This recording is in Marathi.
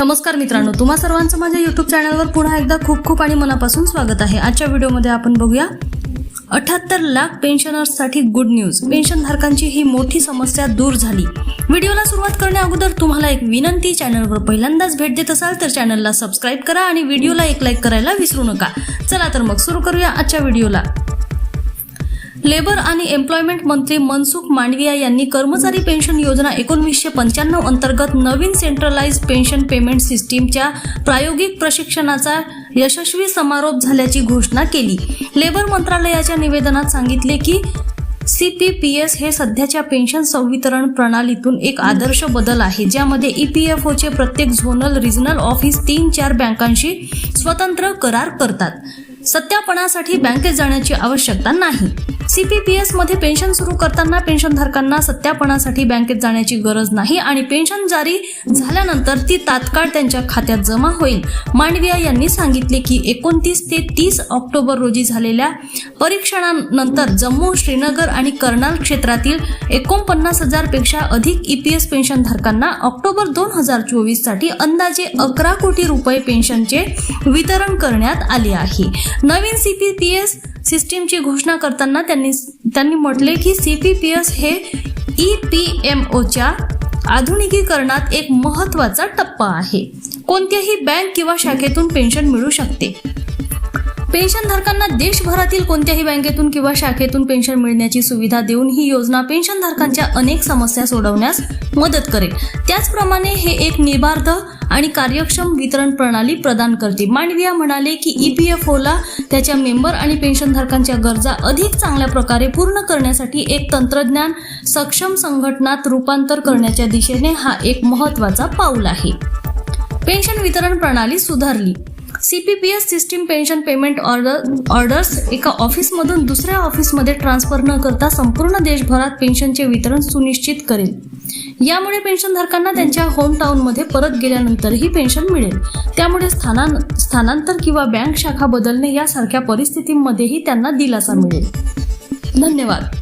नमस्कार मित्रांनो तुम्हा सर्वांचं माझ्या युट्यूब चॅनलवर पुन्हा एकदा खूप खूप आणि मनापासून स्वागत आहे. आजच्या व्हिडिओमध्ये आपण बघूया अठ्याहत्तर लाख पेन्शनर्ससाठी गुड न्यूज पेन्शनधारकांची ही मोठी समस्या दूर झाली. व्हिडिओला सुरुवात करण्या अगोदर तुम्हाला एक विनंती चॅनलवर पहिल्यांदाच भेट देत असाल तर चॅनलला सबस्क्राईब करा आणि व्हिडिओला एक लाईक करायला विसरू नका. चला तर मग सुरू करूया आजच्या व्हिडिओला लेबर आणि एम्प्लॉयमेंट मंत्री मनसुख मांडविया यांनी कर्मचारी पेन्शन योजना एकोणवीसशे पंच्याण्णव अंतर्गत नवीन सेंट्रलाइज पेन्शन पेमेंट सिस्टीमच्या प्रायोगिक प्रशिक्षणाचा यशस्वी समारोप झाल्याची घोषणा केली. लेबर मंत्रालयाच्या निवेदनात सांगितले की सी पी पी एस हे सध्याच्या पेन्शन संवितरण प्रणालीतून एक आदर्श बदल आहे ज्यामध्ये ई पी एफ ओचे प्रत्येक झोनल रिजनल ऑफिस तीन चार बँकांशी स्वतंत्र करार करतात. सत्यापनासाठी बँकेत जाण्याची आवश्यकता नाही. सीपीपीएसमध्ये पेन्शन सुरू करताना पेन्शनधारकांना सत्यापनासाठी बँकेत जाण्याची गरज नाही आणि पेन्शन जारी झाल्यानंतर ती तात्काळ त्यांच्या खात्यात जमा होईल. मांडविया यांनी सांगितले की एकोणतीस ते तीस ऑक्टोबर रोजी झालेल्या परीक्षणानंतर जम्मू श्रीनगर आणि कर्नाल क्षेत्रातील एकोणपन्नास हजारपेक्षा अधिक ईपीएस पेन्शनधारकांना ऑक्टोबर दोन हजार चोवीससाठी अंदाजे अकरा कोटी रुपये पेन्शनचे वितरण करण्यात आले आहे. नवीन सीपीपीएस सिस्टीमची घोषणा करताना त्यांनी त्यांनी म्हटले की सीपीपीएस हे ई पी एम ओच्या आधुनिकीकरणात एक महत्त्वाचा टप्पा आहे. कोणत्याही बँक किंवा शाखेतून पेन्शन मिळू शकते. पेन्शनधारकांना देशभरातील कोणत्याही बँकेतून किंवा शाखेतून पेन्शन मिळण्याची सुविधा देऊन ही योजना पेन्शनधारकांच्या अनेक समस्या सोडवण्यास मदत करेल. त्याचप्रमाणे हे एक निबार्ध आणि कार्यक्षम वितरण प्रणाली प्रदान करते. मांडविया म्हणाले की ई पी एफ ओला त्याच्या मेंबर आणि पेन्शनधारकांच्या गरजा अधिक चांगल्या प्रकारे पूर्ण करण्यासाठी एक तंत्रज्ञान सक्षम संघटनात रूपांतर करण्याच्या दिशेने हा एक महत्त्वाचा पाऊल आहे. पेन्शन वितरण प्रणाली सुधारली. CPPS system pension payment order orders एका ऑफिसमधून दुसऱ्या ऑफिसमध्ये ट्रान्सफर न करता संपूर्ण देशभरात पेन्शनचे वितरण सुनिश्चित करेल. यामुळे पेन्शनधारकांना त्यांच्या होमटाऊनमध्ये परत गेल्यानंतरही पेन्शन मिळेल. त्यामुळे स्थानां स्थानांतर किंवा बँक शाखा बदलणे यासारख्या परिस्थितींमध्येही त्यांना दिलासा मिळेल. धन्यवाद.